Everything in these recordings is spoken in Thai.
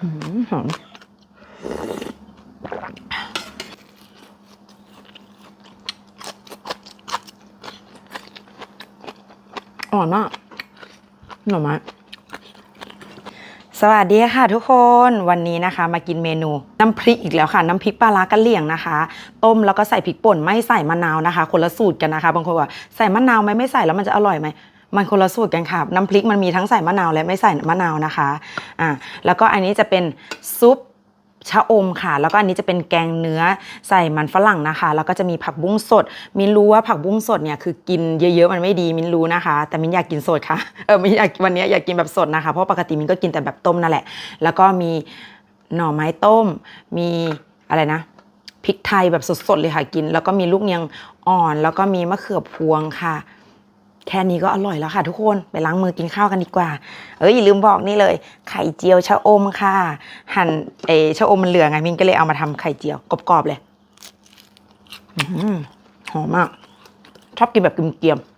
หอมอ่อนมากหน่อไม้สวัสดีค่ะทุกคนวันนี้นะคะ มากินเมนูน้ำพริกอีกแล้วค่ะ น้ำพริกปลาร้ากะเหลี่ยงนะคะ ต้มแล้วก็ใส่พริกป่นไม่ใส่มะนาวนะคะ คนละสูตรกันนะคะ บางคนว่าใส่มะนาวไหมไม่ใส่แล้วมันจะอร่อยไหม มันคนละสูตรกันค่ะ น้ำพริกมันมีทั้งใส่มะนาวและไม่ใส่มะนาวนะคะ อ่า แล้วก็อันนี้จะเป็นซุปชะอมค่ะ แล้วก็อันนี้จะเป็นแกงเนื้อใส่มันฝรั่งนะคะ แล้วก็จะมีผักบุ้งสด มินรู้ว่าผักบุ้งสดเนี่ยคือกินเยอะๆมันไม่ดีมินรู้นะคะ แต่มินอยากกินสดค่ะ เออมินอยากวันนี้อยากกินแบบสดนะคะ เพราะปกติมินก็กินแต่แบบต้มนั่นแหละ แล้วก็มีหน่อไม้ต้ม มีอะไรนะพริกไทยแบบสดๆเลยค่ะกิน แล้วก็มีลูกเนียงอ่อน แล้วก็มีมะเขือพวงค่ะ แค่นี้ก็อร่อยแล้วค่ะทุกคนไปล้างมือกินข้าวกันดีกว่า เอ้ยอย่าลืมบอกนี่เลย ไข่เจียวชะอมค่ะ หั่นเออชะอมมันเหลืองไงมินก็เลยเอามาทำไข่เจียวกรอบๆเลยอหอมมาก ชอบกินแบบเกรียมๆ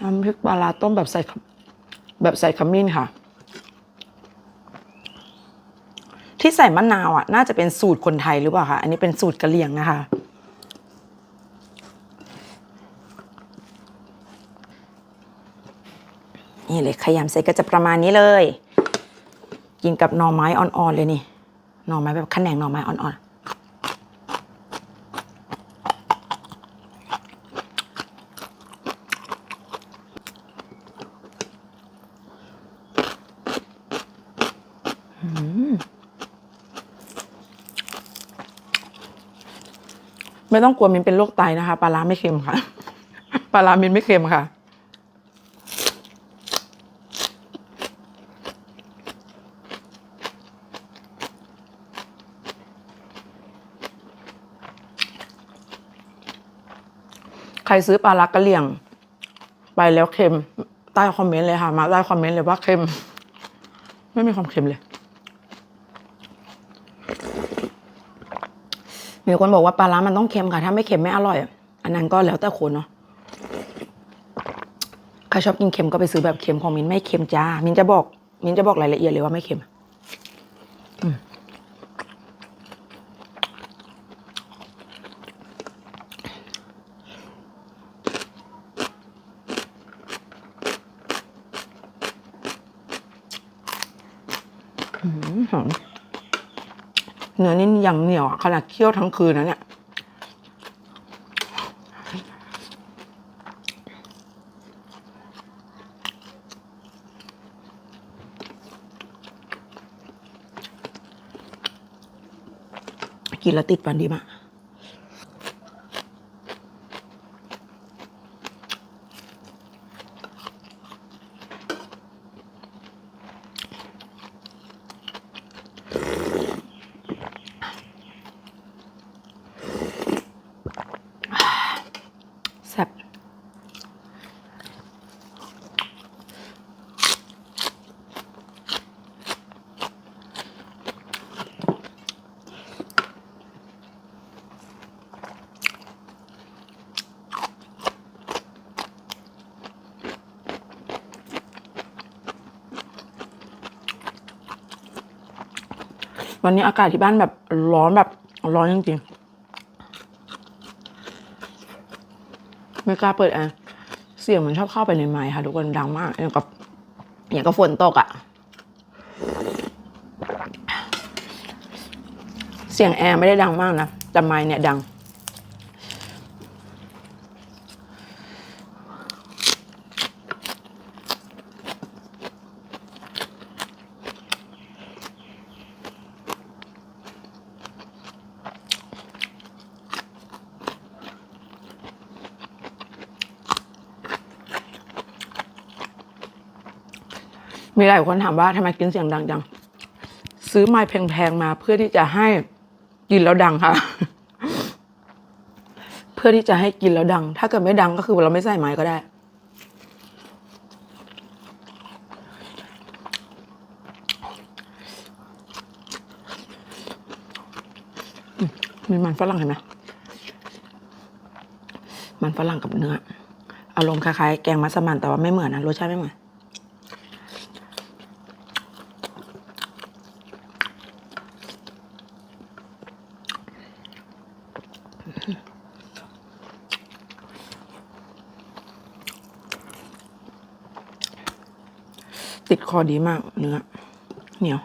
น้ำพริกปลาร้าต้มแบบใส่แบบใส่ขมิ้นค่ะ ที่ใส่มะนาวอะ น่าจะเป็นสูตรคนไทยหรือเปล่าคะอันนี้เป็นสูตรกะเหรี่ยงนะคะ นี่เลยขยำเสร็จก็จะประมาณนี้เลย กินกับหน่อไม้อ่อนๆเลยนี่หน่อไม้แบบขนงหน่อไม้อ่อนๆไม่ต้องกลัวมินเป็นโรคไตนะคะปลาร้าไม่เค็มค่ะ ปลาร้ามินไม่เค็มค่ะ ใครซื้อปลาลักกะเหลี่ยง ไปแล้วเค็ม ใต้คอมเมนต์เลยค่ะ มาใต้คอมเมนต์เลยว่าเค็ม ไม่มีความเค็มเลย มีคนบอกว่าปลาร้ามันต้องเค็มค่ะ ถ้าไม่เค็มไม่อร่อย อันนั้นก็แล้วแต่คนเนาะใครชอบกินเค็มก็ไปซื้อแบบเค็มของมินไม่เค็มจ้า มินจะบอก มินจะบอกรายละเอียดเลยว่าไม่เค็ม อืมหอมเนื้ อนี่ยังเหนียวอะขนาดเคี่ยวทั้งคืนนะเนี่ยกินแล้วติดฟันดีมาก แซ่บวันนี้อากาศที่บ้านแบบร้อนแบบร้อนจริงๆ ไม่กล้าเปิดแอร์เสียงมันชอบเข้าไปในไมค์ค่ะ ทุกคนดังมากอย่างกับอย่างกับฝนตกอะ่ะ เสียงแอร์ไม่ได้ดังมากนะแต่ไมค์เนี่ยดัง มีหลายคนถามว่าทำไมกินเสียงดังจัง ซื้อไม้แพงๆมาเพื่อที่จะให้กินแล้วดังค่ะ เพื่อที่จะให้กินแล้วดัง ถ้าเกิดไม่ดังก็คือเราไม่ใส่ไม้ก็ได้มมีมันฝรั่งเห็นไหมมันฝรั่งกับเนื้อ อารมณ์คล้ายๆแกงมัสมั่นแต่ว่าไม่เหมือนนะรสชาติไม่เหมือน ติดคอดีมากเนื้อเหนียว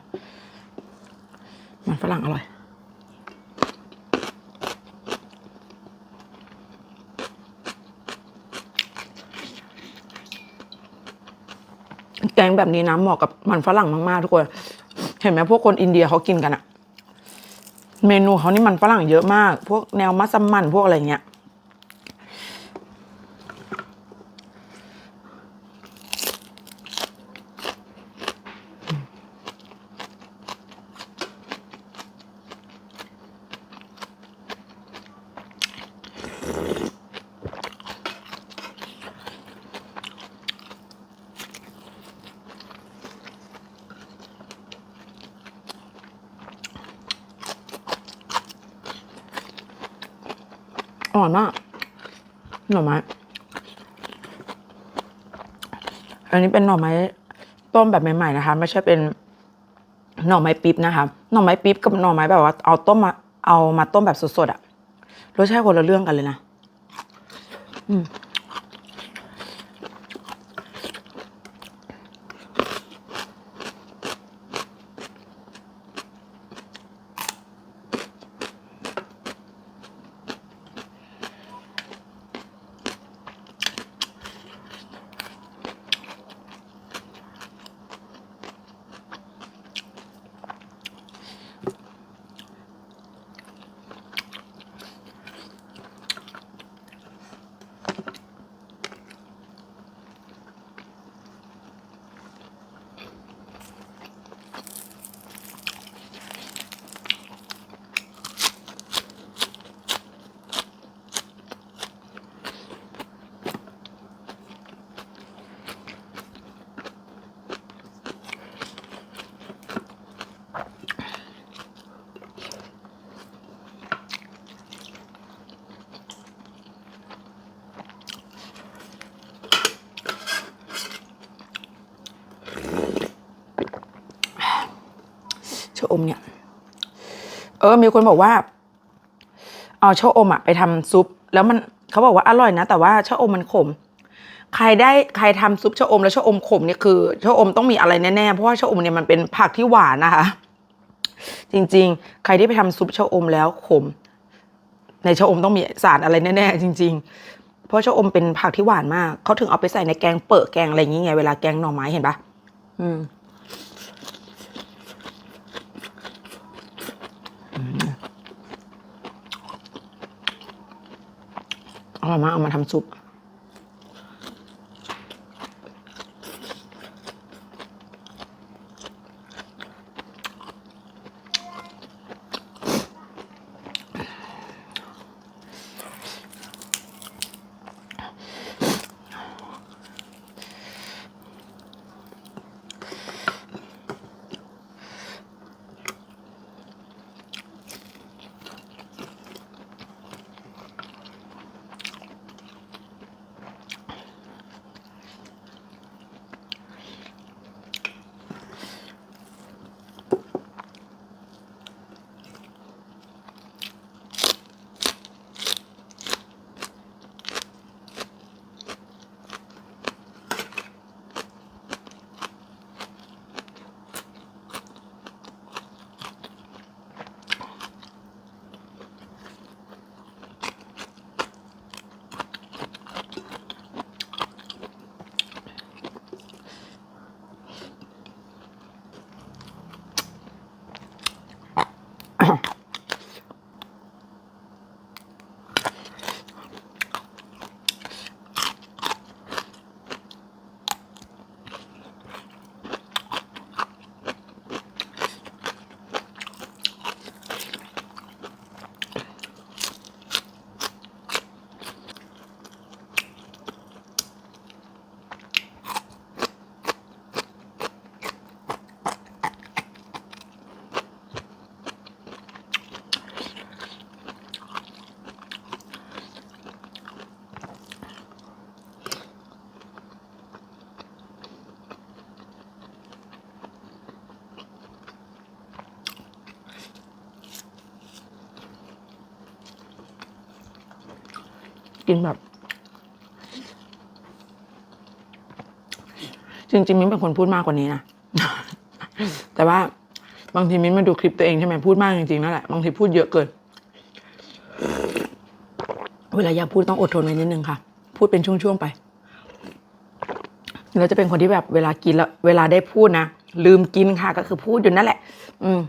มันฝรั่งอร่อย แกงแบบนี้นะเหมาะกับมันฝรั่งมาก ๆ ทุกคน เห็นไหมพวกคนอินเดียเขากินกันอะเมนูเขานี่มันฝรั่งเยอะมาก พวกแนวมัสมั่นพวกอะไรเงี้ย อร่อยมากหน่อไม้ อันนี้เป็นหน่อไม้ต้มแบบใหม่ๆนะคะ ไม่ใช่เป็นหน่อไม้ปิ๊บนะคะ หน่อไม้ปิ๊บกับหน่อไม้แบบว่าเอาต้มมาเอามาต้มแบบสดๆอะรสชาติคนละเรื่องกันเลยนะ อืม ชะอมเนี่ย เออ มีคนบอกว่าเอาชะอมอะไปทำซุป แล้วมันเขาบอกว่าอร่อยนะ แต่ว่าชะอมมันขม ใครได้ใครทำซุปชะอมแล้วชะอมขมเนี่ยคือชะอมต้องมีอะไรแน่ๆเพราะว่าชะอมเนี่ยมันเป็นผักที่หวานนะคะ จริง ๆ ใครที่ไปทำซุปชะอมแล้วขม ในชะอมต้องมีสารอะไรแน่ๆจริง ๆ เพราะชะอมเป็นผักที่หวานมากเขาถึงเอาไปใส่ในแกงเปิดแกงอะไรอย่างเงี้ยเวลาแกงหน่อไม้เห็นปะอืม อร่อยมากเอามาทำซุป กินแบบ จริงๆมิ้นเป็นคนพูดมากกว่านี้นะแต่ว่าบางทีมิ้นมาดูคลิปตัวเองใช่ไหมพูดมากจริงๆนั่นแหละบางทีพูดเยอะเกิน เวลาอยากพูดต้องอดทนไว้นิดนึงค่ะ พูดเป็นช่วงๆไปแล้วจะเป็นคนที่แบบเวลากินแล้ว เวลาได้พูดนะลืมกินค่ะ ก็คือพูดอยู่นั่นแหละ อืม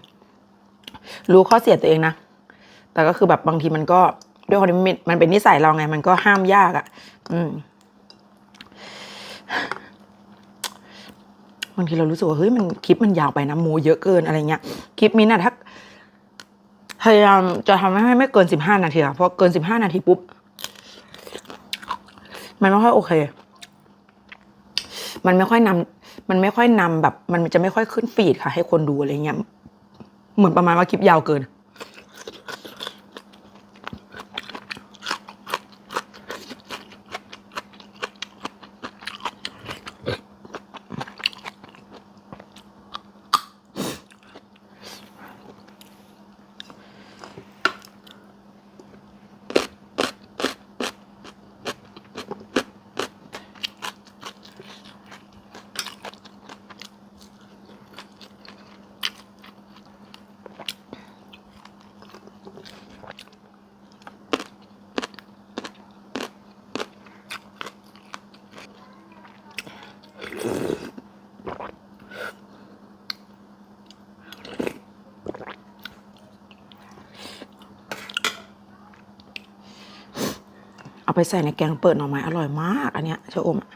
รู้ข้อเสียตัวเองนะแต่ก็คือแบบบางทีมันก็ ด้วยความที่มันมันเป็นนิสัยเราไง มันก็ห้ามยากอะ่ะ อืมบางทีเรารู้สึกว่าเฮ้ยมันคลิปมันยาวไปนะโมเยอะเกินอะไรเงี้ยคลิปนี้นะถ้าพยายามจะทำให้ไม่เกินสิบห้านาทีอะเพราะเกินสิบห้านาทีปุ๊บ มันไม่ค่อยโอเค มันไม่ค่อยนำมันไม่ค่อยนำแบบ มันจะไม่ค่อยขึ้นฟีดค่ะ ให้คนดูอะไรเงี้ยเหมือนประมาณว่าคลิปยาวเกิน เอาไปใส่ในแกงเปิดหน่อไม้อร่อยมาก อันเนี้ยชะอมอะ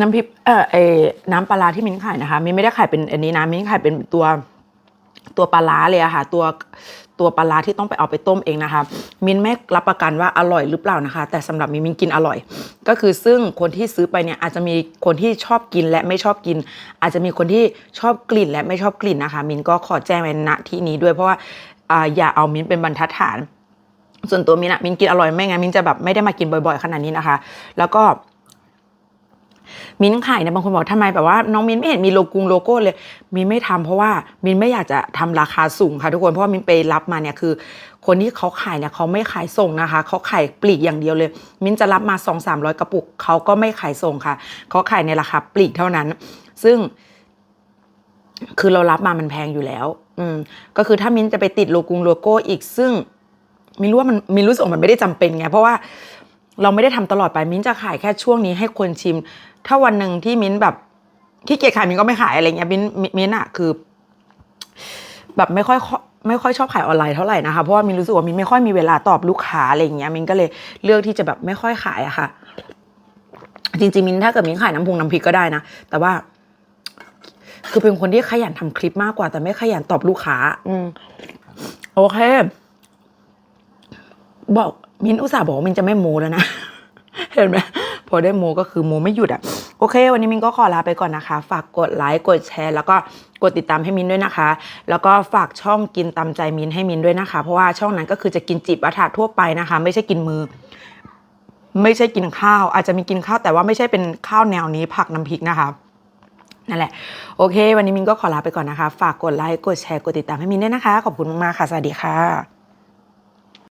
น้ำพริกเอ่อไอ้น้ำปลาร้าที่มิ้นขายนะคะมิ้นไม่ได้ขายเป็นอันนี้นะมิ้นขายเป็นตัวตัวปลาร้าเลยอะค่ะ ตัว ตัวปลาร้าที่ต้องไปเอาไปต้มเองนะคะ มินไม่รับประกันว่าอร่อยหรือเปล่านะคะ แต่สำหรับมินมินกินอร่อย ก็คือซึ่งคนที่ซื้อไปเนี่ยอาจจะมีคนที่ชอบกินและไม่ชอบกิน อาจจะมีคนที่ชอบกลิ่นและไม่ชอบกลิ่นนะคะ มินก็ขอแจ้งไว้ณที่นี้ด้วยเพราะว่าอ่าอย่าเอามินเป็นบรรทัดฐาน ส่วนตัวมินอะมินกินอร่อยไม่งั้นมินจะแบบไม่ได้มากินบ่อย ๆ ขนาดนี้นะคะ แล้วก็ มิ้นขายเนี่ยบางคนบอกทำไมแบบว่าน้องมิ้นไม่เห็นมีโลโก้โลโก้เลย มิ้นไม่ทำเพราะว่ามิ้นไม่อยากจะทำราคาสูงค่ะทุกคนเพราะว่ามิ้นไปรับมาเนี่ยคือ คนที่เขาขายเนี่ยเขาไม่ขายส่งนะคะเขาขายปลีกอย่างเดียวเลย มิ้นจะรับมา2 3 0 0 กระปุกเขาก็ไม่ขายส่งค่ะเขาขายในราคาปลีกเท่านั้น ซึ่ง คือเรารับมามันแพงอยู่แล้ว อืม ก็คือถ้ามิ้นจะไปติดโลโก้โลโก้อีกซึ่งมินรู้ว่ามันมินรู้สึกว่ามันไม่ได้จำเป็นไงเพราะว่าเราไม่ได้ทำตลอดไปมิ้นจะขายแค่ช่วงนี้ให้คนชิม ถ้าวันหนึ่งที่มิ้นแบบขี้เกียจขายมิ้นก็ไม่ขายอะไรเงี้ยมิ้นมิ้นมิ้นอะคือ แบบไม่ค่อยไม่ค่อยชอบขายออนไลน์เท่าไหร่นะคะเพราะว่ามินรู้สึกว่ามินไม่ค่อยมีเวลาตอบลูกค้าอะไรอย่างเงี้ยมินก็เลยเลือกที่จะแบบไม่ค่อยขายอะค่ะ จริงๆมินถ้าเกิดมินขายน้ำพุงน้ำพริกก็ได้นะแต่ว่า คือเป็นคนที่ขยันทำคลิปมากกว่า แต่ไม่ขยันตอบลูกค้า อืมโอเค บอกมินอุตส่าห์บอกว่ามินจะไม่โมแล้วนะเห็นไหมพอได้โมก็คือโมไม่หยุดอะ โอเค วันนี้มินก็ขอลาไปก่อนนะคะ ฝากกดไลค์กดแชร์ แล้วก็กดติดตามให้มินด้วยนะคะ แล้วก็ฝากช่องกินตามใจมินให้มินด้วยนะคะ เพราะว่าช่องนั้นก็คือจะกินจีบวัฏทั่วไปนะคะ ไม่ใช่กินมือ ไม่ใช่กินข้าว อาจจะมีกินข้าวแต่ว่าไม่ใช่เป็นข้าวแนวนี้ผักน้ำพริกนะคะนั่นแหละ โอเค วันนี้มินก็ขอลาไปก่อนนะคะ ฝากกดไลค์ กดแชร์ กดติดตามให้มินด้วยนะคะ ขอบคุณมากๆค่ะ สวัสดีค่ะ